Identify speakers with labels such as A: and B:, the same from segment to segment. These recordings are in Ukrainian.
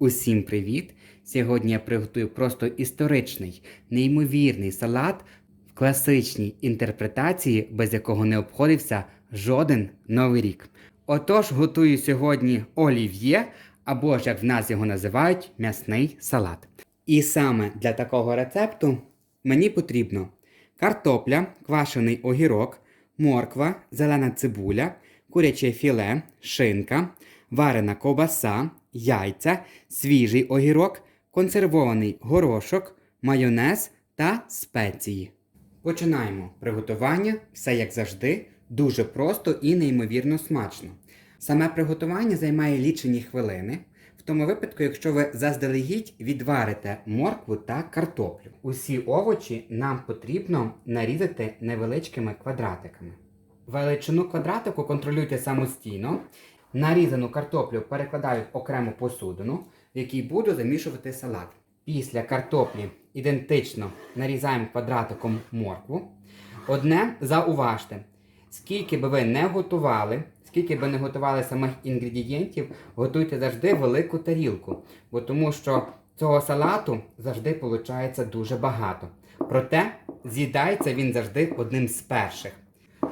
A: Усім привіт! Сьогодні я приготую просто історичний, неймовірний салат в класичній інтерпретації, без якого не обходився жоден новий рік. Отож, готую сьогодні олів'є, або ж як в нас його називають, м'ясний салат. І саме для такого рецепту мені потрібно картопля, квашений огірок, морква, зелена цибуля, куряче філе, шинка, варена ковбаса, яйця, свіжий огірок, консервований горошок, майонез та спеції. Починаємо приготування, все як завжди, дуже просто і неймовірно смачно. Саме приготування займає лічені хвилини, в тому випадку, якщо ви заздалегідь відварите моркву та картоплю. Усі овочі нам потрібно нарізати невеличкими квадратиками. Величину квадратику контролюйте самостійно. Нарізану картоплю перекладаю в окрему посудину, в якій буду замішувати салат. Після картоплі ідентично нарізаємо квадратиком моркву. Одне зауважте, скільки би ви не готували, скільки би не готували самих інгредієнтів, готуйте завжди велику тарілку, бо тому що цього салату завжди виходить дуже багато. Проте з'їдається він завжди одним з перших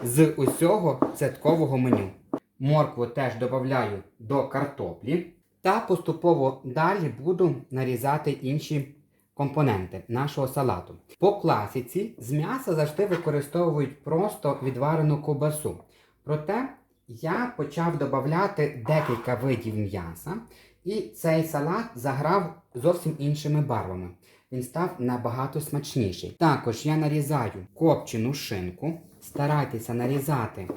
A: з усього святкового меню. Моркву теж додаю до картоплі. Та поступово далі буду нарізати інші компоненти нашого салату. По класіці з м'яса завжди використовують просто відварену ковбасу. Проте я почав додати декілька видів м'яса, і цей салат заграв зовсім іншими барвами. Він став набагато смачніший. Також я нарізаю копчену шинку. Старайтеся нарізати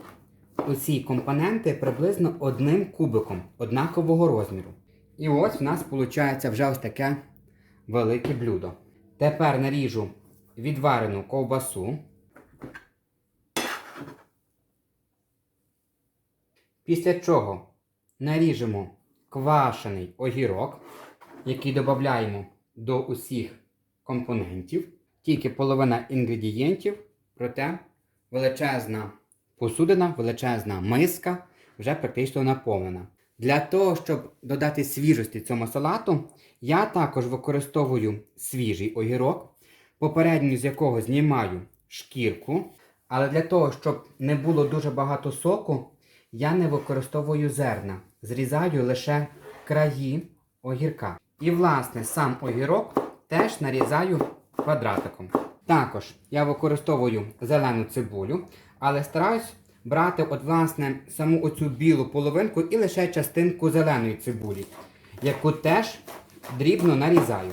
A: усі компоненти приблизно одним кубиком однакового розміру. І ось в нас виходить вже ось таке велике блюдо. Тепер наріжу відварену ковбасу. Після чого наріжемо квашений огірок, який додаємо до усіх компонентів. Тільки половина інгредієнтів, проте величезна посудина, величезна миска вже практично наповнена. Для того, щоб додати свіжості цьому салату, я також використовую свіжий огірок, попередньо з якого знімаю шкірку. Але для того, щоб не було дуже багато соку, я не використовую зерна. Зрізаю лише краї огірка. І, власне, сам огірок теж нарізаю квадратиком. Також я використовую зелену цибулю, але стараюсь брати от, власне, саму оцю білу половинку і лише частинку зеленої цибулі, яку теж дрібно нарізаю.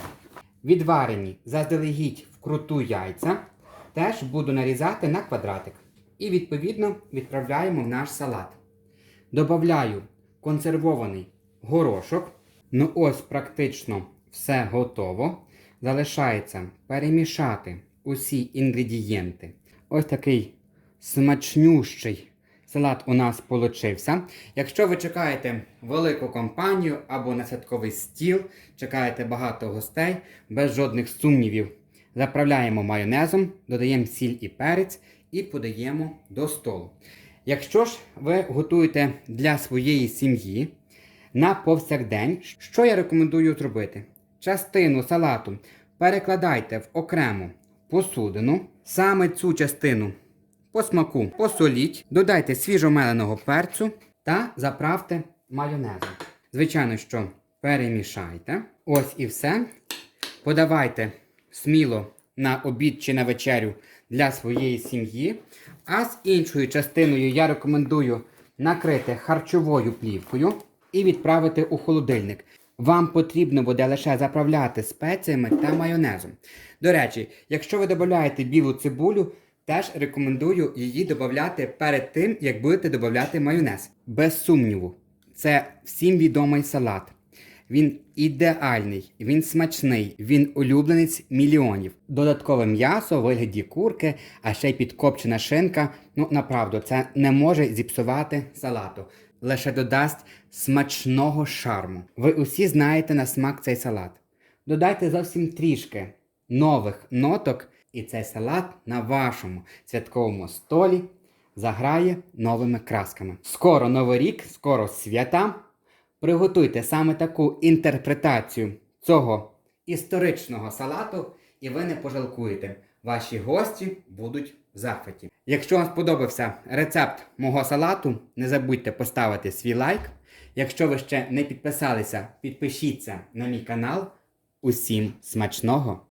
A: Відварені заздалегідь вкруту яйця теж буду нарізати на квадратик. І відповідно відправляємо в наш салат. Добавляю консервований горошок. Ну ось практично все готово. Залишається перемішати усі інгредієнти. Ось такий смачнющий салат у нас получився. Якщо ви чекаєте велику компанію або на святковий стіл, чекаєте багато гостей, без жодних сумнівів, заправляємо майонезом, додаємо сіль і перець і подаємо до столу. Якщо ж ви готуєте для своєї сім'ї на повсякдень, що я рекомендую зробити? Частину салату перекладайте в окрему посудину. Саме цю частину по смаку посоліть, додайте свіжомеленого перцю та заправте майонезом. Звичайно, що перемішайте. Ось і все. Подавайте сміло на обід чи на вечерю для своєї сім'ї. А з іншою частиною я рекомендую накрити харчовою плівкою і відправити у холодильник. Вам потрібно буде лише заправляти спеціями та майонезом. До речі, якщо ви додаєте білу цибулю, теж рекомендую її додати перед тим, як будете додати майонез. Без сумніву, це всім відомий салат. Він ідеальний, він смачний, він улюбленець мільйонів. Додаткове м'ясо, вигляді курки, а ще й підкопчена шинка. Ну, направду, це не може зіпсувати салату. Лише додасть смачного шарму. Ви усі знаєте на смак цей салат. Додайте зовсім трішки нових ноток, і цей салат на вашому святковому столі заграє новими красками. Скоро новий рік, скоро свята. Приготуйте саме таку інтерпретацію цього історичного салату, і ви не пожалкуєте. Ваші гості будуть в захваті. Якщо вам сподобався рецепт мого салату, не забудьте поставити свій лайк. Якщо ви ще не підписалися, підпишіться на мій канал. Усім смачного!